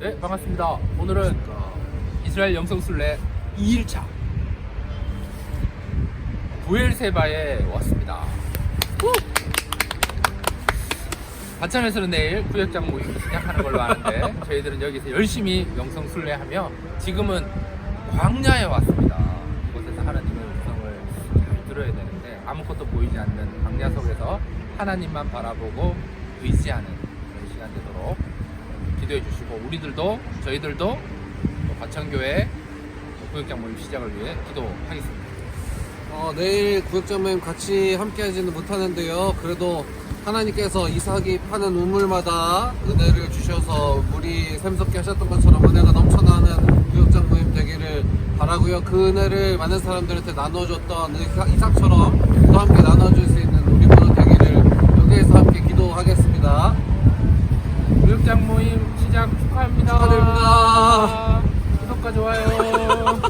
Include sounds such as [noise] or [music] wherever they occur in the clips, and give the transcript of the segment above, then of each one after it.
네, 반갑습니다. 오늘은 이스라엘 영성순례 2일차 부엘세바에 왔습니다. 후! 바참에서는 내일 구역장 모임 시작하는 걸로 아는데 저희들은 여기서 열심히 영성순례하며 지금은 광야에 왔습니다. 이곳에서 하나님의 음성을 잘 들어야 되는데 아무것도 보이지 않는 광야 속에서 하나님만 바라보고 의지하는 그런 시간 되도록 기도해 주시고 우리들도 저희들도 또 과천교회 구역장 모임 시작을 위해 기도하겠습니다. 어, 내일 구역장 모임 같이 함께 하지는 못하는데요. 그래도 하나님께서 이삭이 파는 우물마다 은혜를 주셔서 물이 샘솟게 하셨던 것처럼 은혜가 넘쳐나는 구역장 모임 되기를 바라고요. 그 은혜를 많은 사람들한테 나눠줬던 이삭- 이삭처럼 또 함께 나눠줄 수 있는 우리 모두 되기를 여기에서 함께 기도하겠습니다. 구역장 모임 시작 축하합니다. 축하드립니다. 구독과 좋아요.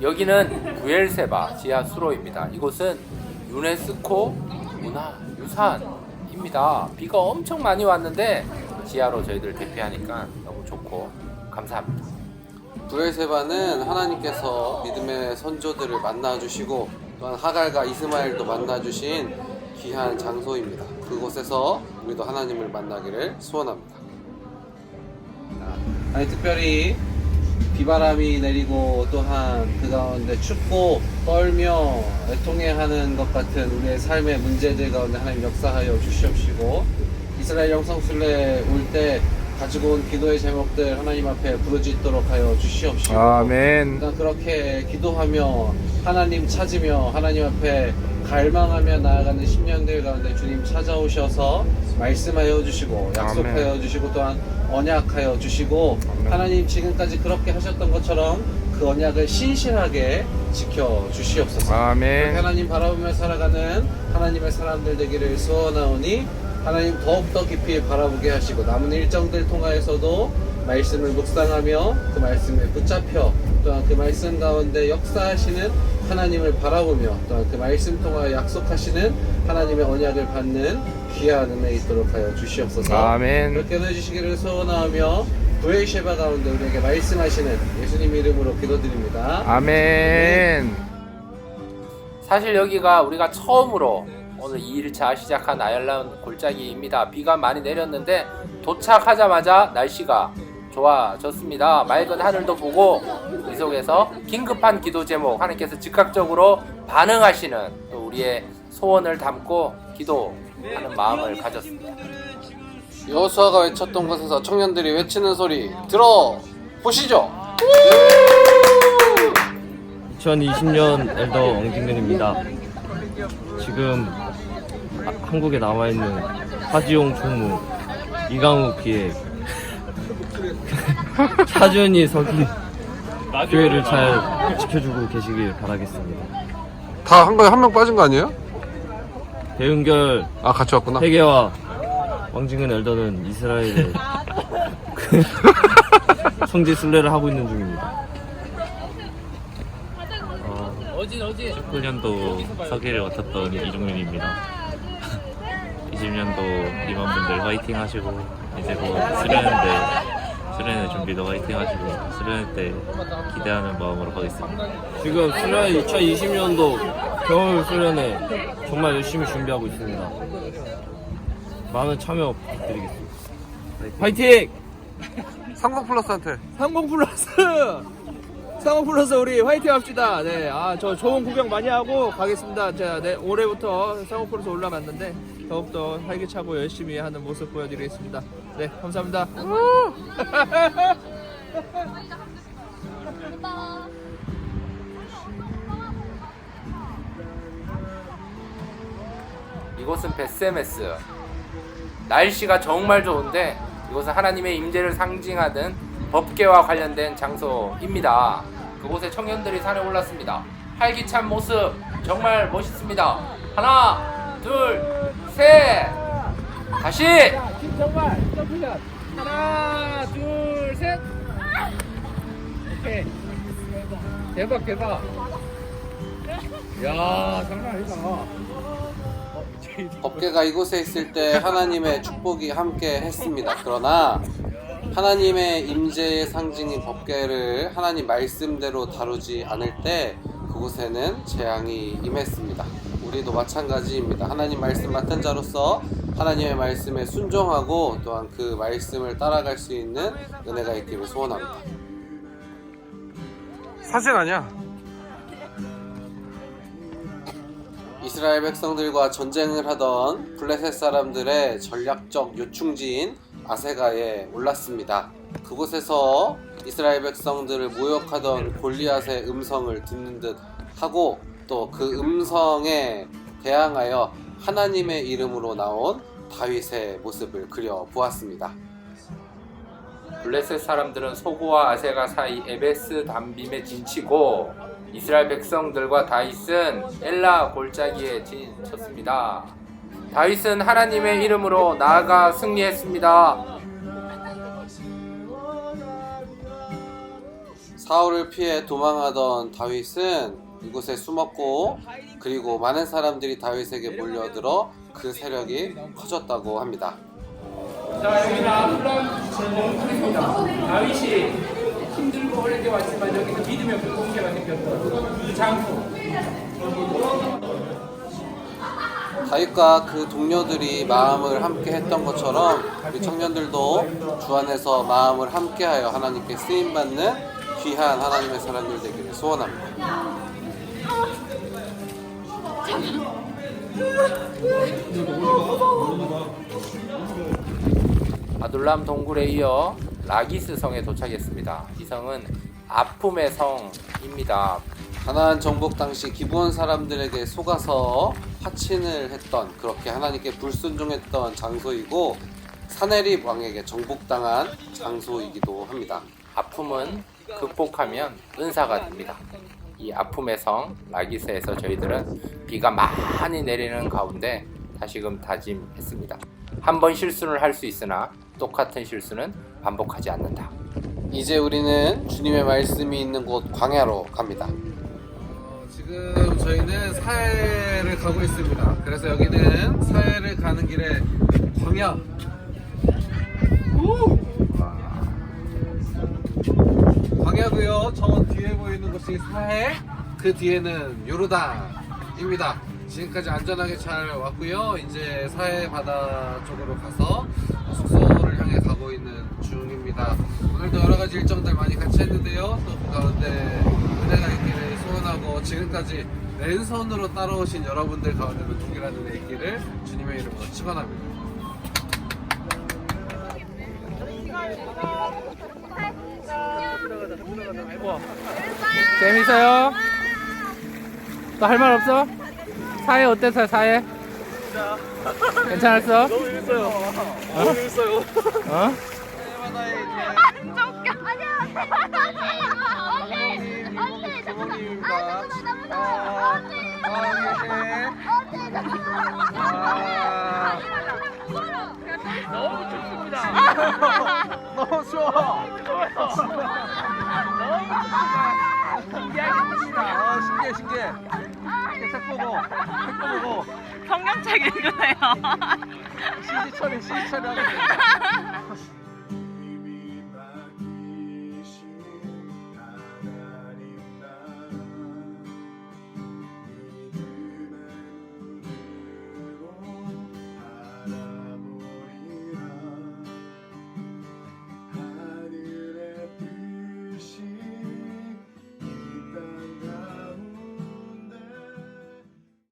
여기는 구엘세바 지하 수로입니다. 이곳은 유네스코 문화 유산입니다. 비가 엄청 많이 왔는데 지하로 저희들 대피하니까 너무 좋고 감사합니다. 부엘세바는 하나님께서 믿음의 선조들을 만나주시고 또한 하갈과 이스마엘도 만나주신 귀한 장소입니다. 그곳에서 우리도 하나님을 만나기를 소원합니다. 아니 특별히 비바람이 내리고 또한 그 가운데 춥고 떨며 애통해하는 것 같은 우리의 삶의 문제들 가운데 하나님 역사하여 주시옵시고 이스라엘 영성순례 올 때 가지고 온 기도의 제목들 하나님 앞에 부르짖도록 하여 주시옵시고 아멘. 그렇게 기도하며 하나님 찾으며 하나님 앞에 갈망하며 나아가는 10년들 가운데 주님 찾아오셔서 말씀하여 주시고 약속하여 주시고 또한 언약하여 주시고 하나님 지금까지 그렇게 하셨던 것처럼 그 언약을 신실하게 지켜 주시옵소서. 아멘. 하나님 바라보며 살아가는 하나님의 사람들 되기를 소원하오니 하나님 더욱더 깊이 바라보게 하시고 남은 일정들 통하여서도 말씀을 묵상하며 그 말씀에 붙잡혀 또한 그 말씀 가운데 역사하시는 하나님을 바라보며 또한 그 말씀 통하여 약속하시는 하나님의 언약을 받는 귀한 은혜 있도록 하여 주시옵소서 아멘. 그렇게 해주시기를 소원하며 부엘셰바 가운데 우리에게 말씀하시는 예수님 이름으로 기도드립니다 아멘. 사실 여기가 우리가 처음으로 오늘 2일차 시작한 아일랜드 골짜기입니다. 비가 많이 내렸는데 도착하자마자 날씨가 좋아졌습니다. 맑은 하늘도 보고 이 속에서 긴급한 기도 제목 하나님께서 즉각적으로 반응하시는 또 우리의 소원을 담고 기도하는 마음을 가졌습니다. 여호수아가 외쳤던 곳에서 청년들이 외치는 소리 들어 보시죠. 2020년 엘더 엉진근입니다. 지금 아- 한국에 남아있는 하지용 총무, 이강욱 기획, 차준이 석인 교회를 잘 지켜주고 계시길 바라겠습니다. 다 한 거에 한 명 빠진 거 아니에요? 대은결 아 같이 왔구나. 회계와 왕진근 엘더는 이스라엘에 그 [laughs] 성지 순례를 하고 있는 중입니다. 어, 어진 어진. 19년도 서기를 맡았던 이종윤입니다. 20년도 임원분들 화이팅 하시고 이제 곧 수련회 수련회 준비도 화이팅 하시고 수련회 때 기대하는 마음으로 가겠습니다. 지금 수련 2020년도 겨울 수련회 정말 열심히 준비하고 있습니다. 많은 참여 부탁드리겠습니다. 화이팅! 삼성 플러스한테. 상공 플러스 상공 플러스 우리 화이팅 합시다. 네, 아 저 좋은 구경 많이 하고 가겠습니다. 자, 네, 올해부터 상공 플러스 올라갔는데 더욱더 활기차고 열심히 하는 모습 보여드리겠습니다. 네, 감사합니다. [laughs] 이곳은 베세메스. 날씨가 정말 좋은데 이곳은 하나님의 임재를 상징하는 법계와 관련된 장소입니다. 그곳에 청년들이 산에 올랐습니다. 활기찬 모습 정말 멋있습니다. 하나, 둘, 셋. 다시. 하나, 둘, 셋. 오케이. 대박 대박. 야 장난 아니다. 법계가 이곳에 있을 때 하나님의 축복이 함께 했습니다. 그러나 하나님의 임재의 상징인 법계를 하나님 말씀대로 다루지 않을 때 그곳에는 재앙이 임했습니다. 우리도 마찬가지입니다. 하나님 말씀 맡은 자로서 하나님의 말씀에 순종하고 또한 그 말씀을 따라갈 수 있는 은혜가 있기를 소원합니다. 사실 아니야. 이스라엘 백성들과 전쟁을 하던 블레셋 사람들의 전략적 요충지인 아세가에 올랐습니다. 그곳에서 이스라엘 백성들을 모욕하던 골리앗의 음성을 듣는 듯 하고 또 그 음성에 대항하여 하나님의 이름으로 나온 다윗의 모습을 그려 보았습니다. 블레셋 사람들은 소고와 아세가 사이 에베스 담빔에 진치고 이스라엘 백성들과 다윗은 엘라 골짜기에 진쳤습니다. 다윗은 하나님의 이름으로 나아가 승리했습니다. 사울을 피해 도망하던 다윗은 이곳에 숨었고 그리고 많은 사람들이 다윗에게 몰려들어 그 세력이 커졌다고 합니다. 자 여기는 아브라함 전쟁입니다. 다윗이 힘들고 어렵게 왔지만 여기는 믿음의 공동체가 생겼던 이 장소. 다윗과 그 동료들이 마음을 함께 했던 것처럼 우리 청년들도 주 안에서 마음을 함께하여 하나님께 쓰임 받는 귀한 하나님의 사람들 되기를 소원합니다. 아둘람 동굴에 이어 라기스 성에 도착했습니다. 이 성은 아픔의 성입니다. 가나안 정복 당시 기부원 사람들에게 속아서 화친을 했던 그렇게 하나님께 불순종했던 장소이고 사내립 왕에게 정복당한 장소이기도 합니다. 아픔은 극복하면 은사가 됩니다. 이 아픔의 성 라기스에서 저희들은 비가 많이 내리는 가운데 다시금 다짐했습니다. 한 번 실수를 할 수 있으나 똑같은 실수는 반복하지 않는다. 이제 우리는 주님의 말씀이 있는 곳 광야로 갑니다. 어, 지금 저희는 사해를 가고 있습니다. 그래서 여기는 사해를 가는 길에 광야. 우! 광야고요. 저 뒤에 보이는 곳이 사해, 그 뒤에는 요르단입니다. 지금까지 안전하게 잘 왔고요. 이제 사해 바다 쪽으로 가서 숙소를 향해 가고 있는 중입니다. 오늘도 여러 가지 일정들 많이 같이 했는데요. 또 그 가운데 은혜가 있기를 소원하고 지금까지 랜선으로 따라오신 여러분들 가운데도 동일한 은혜 있기를 주님의 이름으로 축원합니다. 재밌어요? 또할말 없어? 사회 어땠어요, 사회? 괜찮았어? 너무 재밌어요. 너무 재밌어요. 어? 너무 좋아. 아, 신기해, 신기해. 신기해, 책 보고, 책 보고. 성경책 읽으세요. CG 처리 하면 돼.